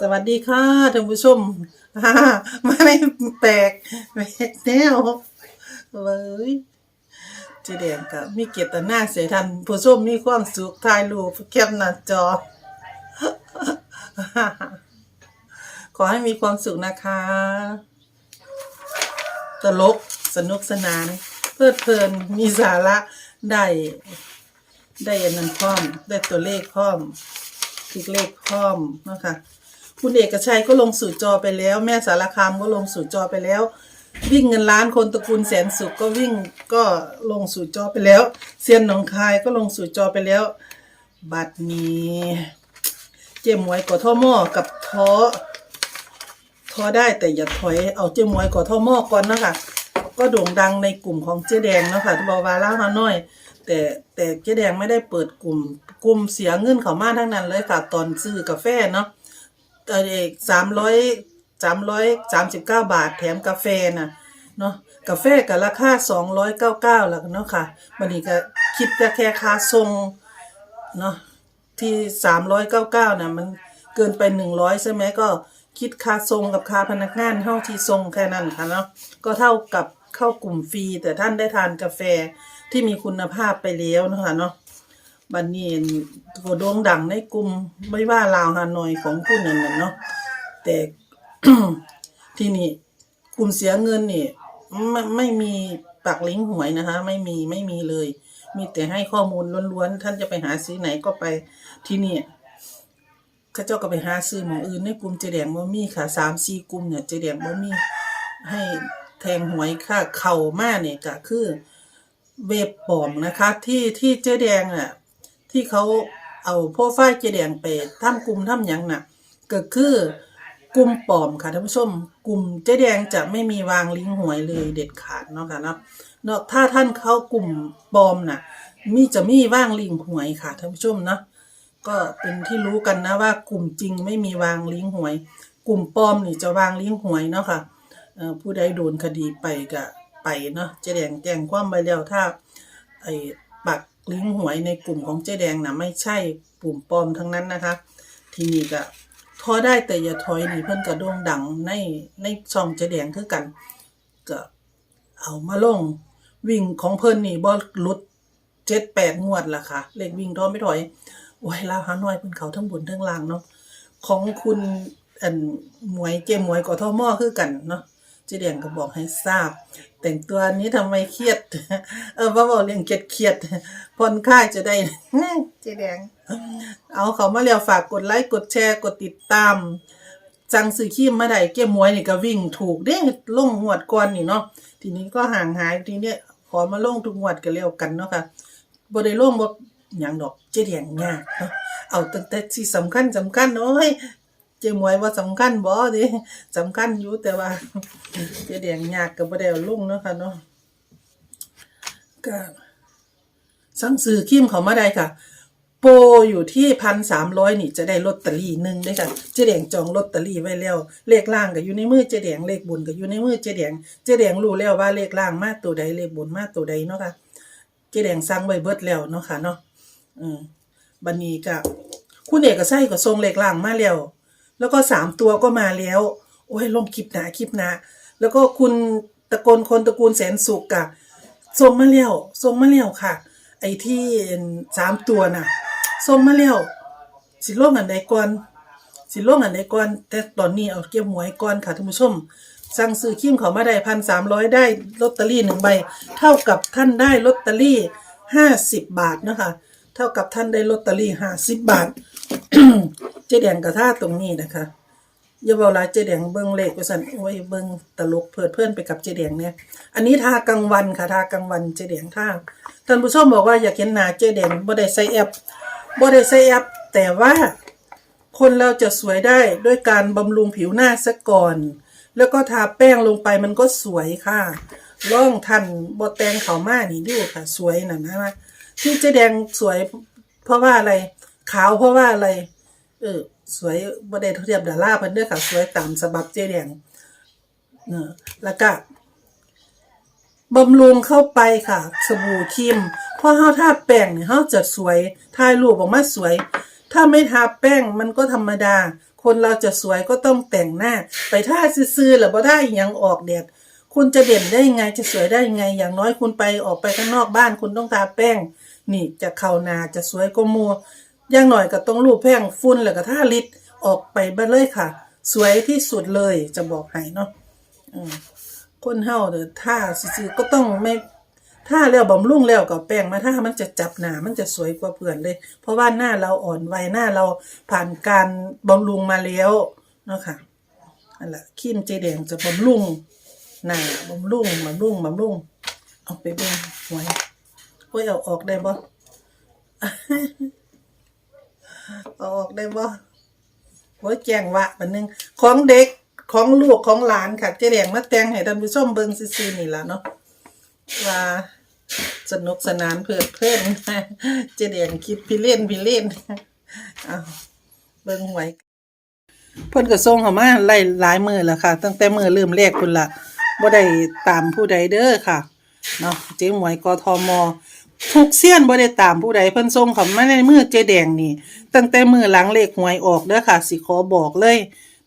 สวัสดีค่ะท่านผู้ชมฮ่ามาไม่แปลกแปลกแนวเลยเจแดงกับมีเกียรติหน้าเสียทันผู้ชมมีความสุขถ่ายรูปแคปหน้าจอ ขอให้มีความสุขนะคะ ตลกสนุกสนาน เพลิดเพลินมีสาระได้ ได้อันนั้นพร้อม ได้ตัวเลขพร้อมคลิกเลขพร้อมนะคะ คุณเอกชัยก็ลงสู่จอไปแล้ว แม่สารคามก็ลงสู่จอไปแล้ว วิ่งเงินล้านคนตระกูลแสนสุขก็วิ่งก็ลงสู่จอไปแล้วเซียนหนองคายก็ลงสู่จอไปแล้ว บัดนี้ เจมหมวยกอท่อหม้อกับท้อท้อได้แต่อย่าถอยเอาเจมหมวยกอท่อหม้อก่อนนะคะก็โด่งดังในกลุ่มของเจ๊แดงเนาะคะที่บอกว่าล่าฮานอย แต่แต่เจ๊แดงไม่ได้เปิดกลุ่ม กลุ่มเสียเงินเขามาทั้งนั้นเลยค่ะตอนซื้อกาแฟเนาะ เออสามร้อยสามร้อยสามสิบเก้าบาทแถมกาแฟน่ะเนาะกาแฟกับราคาสองร้อยเก้าเก้าแล้วเนาะค่ะวันนี้ก็คิดแต่แค่ค่าทรงเนาะที่สามร้อยเก้าเก้าน่ะมันเกินไปหนึ่งร้อยใช่ไหมก็คิดค่าทรงกับค่าพนักงานเท่าที่ทรงแค่นั้นค่ะเนาะก็เท่ากับเข้ากลุ่มฟรีแต่ท่านได้ทานกาแฟที่มีคุณภาพไปแล้วนะคะเนาะ บันนี้ก็โด่งดังในกลุ่มไม่ว่าลาวฮานอยของผู้นั้นน่ะเนาะแต่ ที่นี่กลุ่มเสียเงินนี่ไม่ไม่มีปักลิงก์หวยนะคะ ไม่มีไม่มีเลย มีแต่ให้ข้อมูลล้วนๆท่านจะไปหาซื้อไหนก็ไปที่นี่ข้าเจ้าก็ไปหาซื้อหมองอื่นในกลุ่มเจแดงบ่มีค่ะสามสี่กลุ่มเนี่ยเจแดงบ่มีให้แทงหวยค่ะเข่ามาเนี่ยก็คือเว็บปลอมนะคะ ที่ที่เจแดงอะ ที่เขาเอาโปรไฟล์เจแดงไปทำกลุ่มทำหยังน่ะก็คือกลุ่มปลอมค่ะท่านผู้ชม กลุ่มเจแดงจะไม่มีวางลิงก์หวยเลยเด็ดขาดเนาะค่ะเนาะเนาะถ้าท่านเข้ากลุ่มปลอมน่ะ มีจะมีวางลิงก์หวยค่ะท่านผู้ชมเนาะก็เป็นที่รู้กันนะว่ากลุ่มจริงไม่มีวางลิงก์หวย กลุ่มปลอมนี่จะวางลิงก์หวยเนาะค่ะผู้ใดโดนคดีไปก็ไปเนาะเจแดงแจ้งความไปแล้วถ้าไอ ปักลิงก์หวยในกลุ่มของเจ๊แดงนะไม่ใช่กลุ่มปลอมทั้งนั้นนะคะ ทีนี้ก็ท้อได้แต่อย่าถอยนี่เพิ่นก็โด่งดังในในช่องเจ๊แดงคือกัน ก็เอามาลงวิ่งของเพิ่นนี่บ่หลุดเจ็ดแปดงวดละค่ะ เลขวิ่งท้อไม่ถอยโอ้ยลาวหาน้อยเพิ่นเขาทั้งบนทั้งล่างเนาะของคุณอันหมวยเจมหมวยกอทอมอคือกันเนาะ เจแดงก็บอกให้ทราบ แต่งตัวนี้ทำไมเครียด เออว่าบอกเรื่องเครียดเครียดๆผ่อนคลายจะได้เจแดง เอาเขามาแล้วฝากกดไลค์กดแชร์กดติดตามจังสื่อขี้มาได้เก้มมวยนี่ก็วิ่งถูกเด้ลงหวดก่อนนี่เนาะทีนี้ก็ห่างหายทีเนี้ยขอมาลงทุกหวดกันแล้วกันเนาะค่ะบ่ได้ลงบ่หยังดอกเจแดงยากเนาะเอาตั้งแต่ที่สำคัญสำคัญโอ้ย เจมวยว่าสำคัญบ่ดิสำคัญอยู่แต่ว่าเจแดงยากก็บ่ได้เอาลงเนาะค่ะเนาะก็สั่งซื้อครีมเขามาได้ค่ะ โปรอยู่ที่พันสามร้อยนี่จะได้ลอตเตอรี่หนึ่งได้ค่ะ เจแดงจองลอตเตอรี่ไว้แล้ว เลขล่างก็อยู่ในมือเจแดงเลขบนก็อยู่ในมือเจแดงเจแดงรู้แล้วว่าเลขล่างมาตัวใดเลขบนมาตัวใดเนาะค่ะ เจแดงสั่งไว้เบิดแล้วเนาะค่ะเนาะอืมบัดนี้ก็คุณเอกชัยก็ส่งเลขล่างมาแล้ว แล้วก็สามตัวก็มาแล้ว โอ้ยลงคลิปหนาคลิปหนาแล้วก็คุณตะโกนคนตระกูลแสนสุกกะส่งมาแล้วส่งมาแล้วค่ะ ไอ้ที่สามตัวน่ะส่งมาแล้วสิลงอันใดก่อนสิลงอันใดก่อนแต่ตอนนี้เอาเก็บหวยก่อนค่ะท่านผู้ชมสั่งซื้อคิมเขามาได้พันสามร้อยได้ลอตเตอรี่หนึ่งใบ เท่ากับท่านได้ลอตเตอรี่ห้าสิบบาทนะคะ เท่ากับท่านได้ลอตเตอรี่ห้าสิบบาท เจ๊แดงกระท่าตรงนี้นะคะอย่าเวลาเจ๊แดงเบิ้งเลขไปสั่นโอ้ยเบิ้งตลกเพลิดเพลินไปกับเจ๊แดงเนี่ย อันนี้ทากลางวันค่ะทากลางวันเจ๊แดงท่าท่านผู้ชมบอกว่าอยากเห็นหน้าเจ๊แดงบ่ได้ใส่แอปบ่ได้ใส่แอป แต่ว่าคนเราจะสวยได้ด้วยการบำรุงผิวหน้าซะก่อน แล้วก็ทาแป้งลงไปมันก็สวยค่ะร่องทันบอแตงเขามานี่ดูค่ะ สวยน่ะนะที่เจ๊แดงสวยเพราะว่าอะไร ขาวเพราะว่าอะไร เออ สวยบ่ได้เทียบดาราเพิ่นเด้อค่ะ สวยตามสบับเจ๊แดงเออแล้วก็บำรุงเข้าไปค่ะ สบู่ครีมพอเฮาทาแป้งเนี่ยเฮาจะสวยถ่ายรูปออกมาสวย ถ้าไม่ทาแป้งมันก็ธรรมดา คนเราจะสวยก็ต้องแต่งหน้า ไปทาซื่อๆหรือบ่ได้หยังออกแดดคุณจะเด่นได้ยังไงจะสวยได้ยังไง อย่างน้อยคุณไปออกไปข้างนอกบ้าน คุณต้องทาแป้ง นี่จะเข้าหนาจะสวยก็มัว อย่างหน่อยก็ต้องรูปแป้งฝุ่นแล้วก็ท่าลิดออกไปบ้เลยค่ะ สวยที่สุดเลยจะบอกให้เนาะคนเฮาเด้อท่าซื่อก็ต้องไม่ถ้าแล้วบำรุงแล้วกับแป้งมาถ้ามันจะจับหนามันจะสวยกว่าเพื่อนเลย เพราะว่าหน้าเราอ่อนวัยหน้าเราผ่านการบำรุงมาแล้วเนาะค่ะนั่นแหละครีมเจแดงจะบำรุงหน้าบำรุงบำรุงบำรุงเอาไปเบิ่งหวยโอ้เอาออกได้บ่ เอาออกได้บ่โอ้ยแจงวะบันนึงของเด็กของลูกของหลานค่ะเจแดงมาแต่งให้ท่านผู้ชมเบิ่งซื่อๆนี่ล่ะเนาะว่าสนุกสนานเพลิดเพลินเจเดียงคิดพี่เล่นพี่เล่นเอาเบิ่งหวยเพิ่นก็ส่งเข้ามาไล่หลายมือแล้วค่ะ ตั้งแต่มือเริ่มแรกพุ่นละบ่ได้ตามผู้ใดเด้อค่ะเนาะเจ๊หมวยกทม ทุกเสี้ยนบ่ได้ตามผู้ใดเพิ่นส่งเขามาในมือเจแดงนี่ ตั้งแต่มือหลังเลขหวยออกเด้อค่ะ สิขอบอกเลย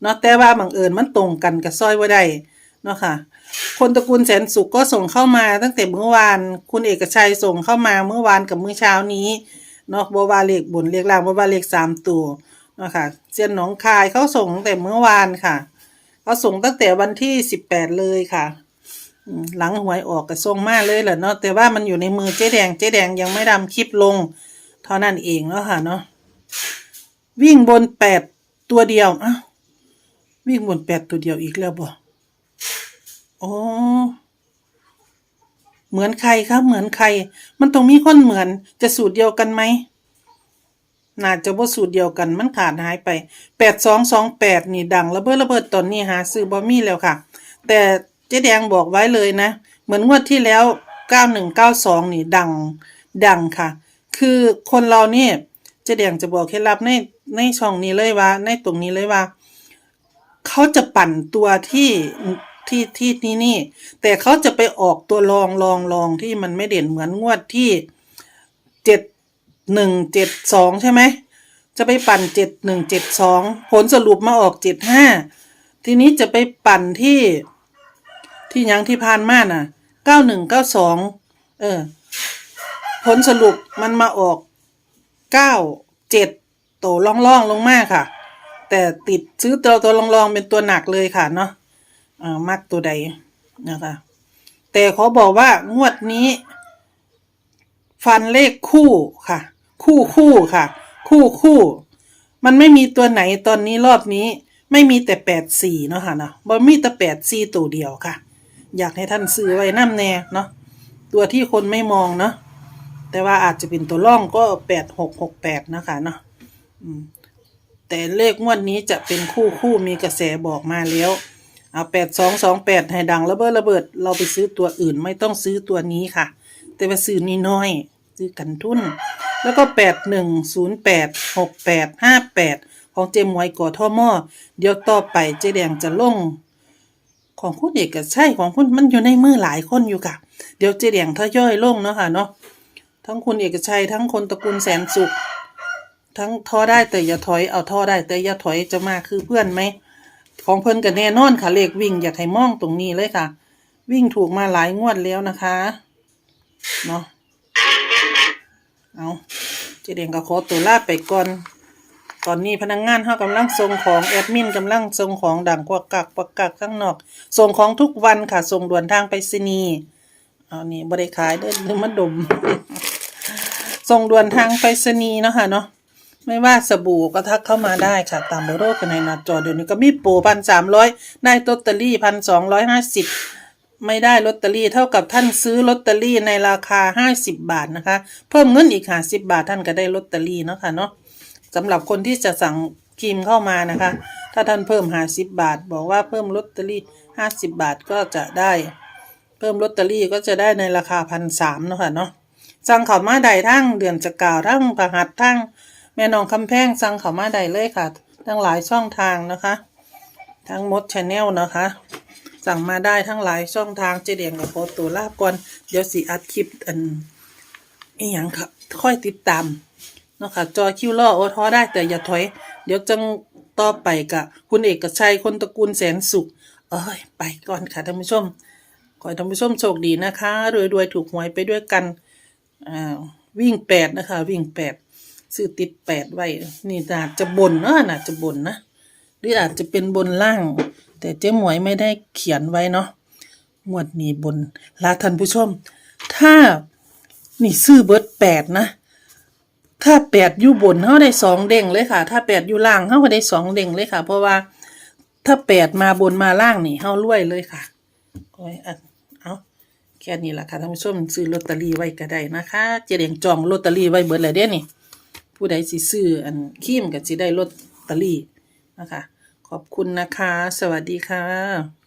เนาะแต่ว่าบังเอิญมันตรงกันกับซอยบ่ได้เนาะค่ะ คนตระกูลแสนสุขก็ส่งเข้ามาตั้งแต่เมื่อวาน คุณเอกชัยส่งเข้ามาเมื่อวานกับเมื้อเช้านี้เนาะบ่ว่าเลขบนเลขล่างบ่ว่าเลขสามตัวเนาะค่ะเซียนหนองคายเขาส่งตั้งแต่เมื่อวานค่ะเขาส่งตั้งแต่วันที่สิบแปดเลยค่ะ หลังหวยออกก็ส่งมาเลยแหละเนาะแต่ว่ามันอยู่ในมือเจ๊แดงเจ๊แดงยังไม่ทำคลิปลง เท่านั้นเองเนาะค่ะเนาะวิ่งบนแปดตัวเดียวอ้าวิ่งบนแปดตัวเดียวอีกแล้วบ่อ๋อเหมือนใครครับ เหมือนใคร มันต้องมีคนเหมือนจะสูตรเดียวกันไหมน่าจะว่าสูตรเดียวกันมันขาดหายไปแปดสองสองแปดนี่ดังระเบิดระเบิดตอนนี้หาซื้อบอมี่แล้วค่ะ แต่ เจ๊แดงบอกไว้เลยนะ เหมือนงวดที่แล้วเก้าหนึ่งเก้าสองนี่ดังดังค่ะ คือคนเราเนี่ยเจ๊แดงจะบอกเคล็ดลับในในช่องนี้เลยว่าในตรงนี้เลยว่า เขาจะปั่นตัวที่ที่ที่นี่นี่ แต่เขาจะไปออกตัวรองรองรองที่มันไม่เด่นเหมือนงวดที่เจ็ดหนึ่งเจ็ดสองใช่ไหมจะไปปั่นเจ็ดหนึ่งเจ็ดสองผลสรุปมาออกเจ็ดห้าทีนี้จะไปปั่นที่ ที่ยังที่พานมาน่ะเก้าหนึ่งเก้าสองเออ ผลสรุปมันมาออกเก้าเจ็ดโตล่องล่องๆลงมาค่ะ แต่ติดซื้อตัวตัวรองๆเป็นตัวหนักเลยค่ะเนาะอ่ามักตัวใดนะคะ แต่ขอบอกว่างวดนี้ ฟันเลขคู่ค่ะ คู่คู่ค่ะ คู่คู่มันไม่มีตัวไหนตอนนี้รอบนี้ ไม่มีแต่แปดสี่เนาะค่ะเนาะบ่มีแต่แปดสี่ตัวเดียวค่ะ อยากให้ท่านซื้อไว้น้ำแน่เนาะตัวที่คนไม่มองเนาะแต่ว่าอาจจะเป็นตัวร่องก็แปดหกหกแปดนะคะเนาะแต่เลขงวดนี้จะเป็นคู่คู่มีกระแสบอกมาแล้ว เอาแปดสองสองแปดให้ดังระเบิดระเบิด เราไปซื้อตัวอื่นไม่ต้องซื้อตัวนี้ค่ะ แต่ว่าซื้อนี้น้อย ซื้อกันทุน แล้วก็แปดหนึ่งศูนย์แปดหกแปดห้าแปดของเจมวยก่อท่อหม้อเดี๋ยวต่อไปเจแดงจะลง ของคุณเอกใช่ของคุณมันอยู่ในมือหลายคนอยู่ค่ะ เดี๋ยวเจแดงทยอยลงเนาะค่ะเนาะทั้งคุณเอกชัยทั้งคนตระกูลแสนสุข ทั้งท้อได้แต่อย่าถอยเอาท้อได้แต่อย่าถอยจะมาคือเพื่อนไหมของเพิ่นกันแน่นอนค่ะเลขวิ่งอยากให้มองตรงนี้เลยค่ะ วิ่งถูกมาหลายงวดแล้วนะคะเนาะเอาเจเดงก็ขอตัวลาไปก่อน ตอนนี้พนักงงานเขากำลังส่งของแอดมินกำลังส่งของดังกวักกักกวักกักข้างนอกส่งของทุกวันค่ะส่งด่วนทางไปรษณีย์เอานี่บริขายเด้อหรือมาดม ส่งด่วนทางไปรษณีย์เนาะค่ะเนาะไม่ว่าสบู่ก็ทักเข้ามาได้ค่ะตามเบอร์โทรกันในหน้าจอเดี๋ยวนี้ก็มีโปรพันสามร้อยได้ลอตเตอรี่พันสองร้อยห้าสิบไม่ได้ลอตเตอรี่เท่ากับท่านซื้อลอตเตอรี่ในราคาห้าสิบบาทนะคะ เพิ่มเงินอีกห้าสิบบาทท่านก็ได้ลอตเตอรี่เนาะค่ะเนาะ สำหรับคนที่จะสั่งครีมเข้ามานะคะ ถ้าท่านเพิ่มห้าสิบบาท บอกว่าเพิ่มลอตเตอรี่ห้าสิบบาทก็จะได้ เพิ่มลอตเตอรี่ก็จะได้ในราคาพันสามเนาะค่ะเนาะสั่งเขามาใดทั้งเดือนจะกล่าวทั้งประหัดทั้งแม่น้องคำแพงสั่งเขามาได้เลยค่ะ ทั้งหลายช่องทางนะคะ ทั้งมดชาแนลนะคะ สั่งมาได้ทั้งหลายช่องทางเจเดียงกับโปตัวลาบก่อนเดี๋ยวสิอัดคลิปอันอีหยังค่ะค่อยติดตาม เนาะค่ะจอคิวล่อโอท้อได้แต่อย่าถอย เดี๋ยวจังต่อไปกับคุณเอกชัยคนตระกูลแสนสุข เอ้ย ไปก่อนค่ะท่านผู้ชม ขอให้ท่านผู้ชมโชคดีนะคะรวยๆถูกหวยไปด้วยกันอ่าวิ่งแปดนะคะ วิ่งแปดซื้อติดแปดไว้ นี่อาจจะบนเนาะน่าจะบนนะ หรืออาจจะเป็นบนล่าง แต่เจ๊หมวยไม่ได้เขียนไว้เนาะหมวดนี้บนลาท่านผู้ชม ถ้านี่ซื้อเบิร์ดแปดนะ ถ้าแปดอยู่บนเขาได้สองเด้งเลยค่ะ ถ้าแปดอยู่ล่างเขาก็ได้สองเด้งเลยค่ะ เพราะว่าถ้าแปดมาบนมาล่างนี่เขารวยเลยค่ะโอ้ยอันเอาแค่นี้แหละค่ะท่านผู้ชมซื้อลอตเตอรี่ไว้ก็ได้นะคะเจเดียงจองลอตเตอรี่ไว้เบิดเลยเด้นี่ ผู้ใดสิซื้ออันขีมก็สิได้ลอตเตอรี่นะคะ ขอบคุณนะคะ สวัสดีค่ะ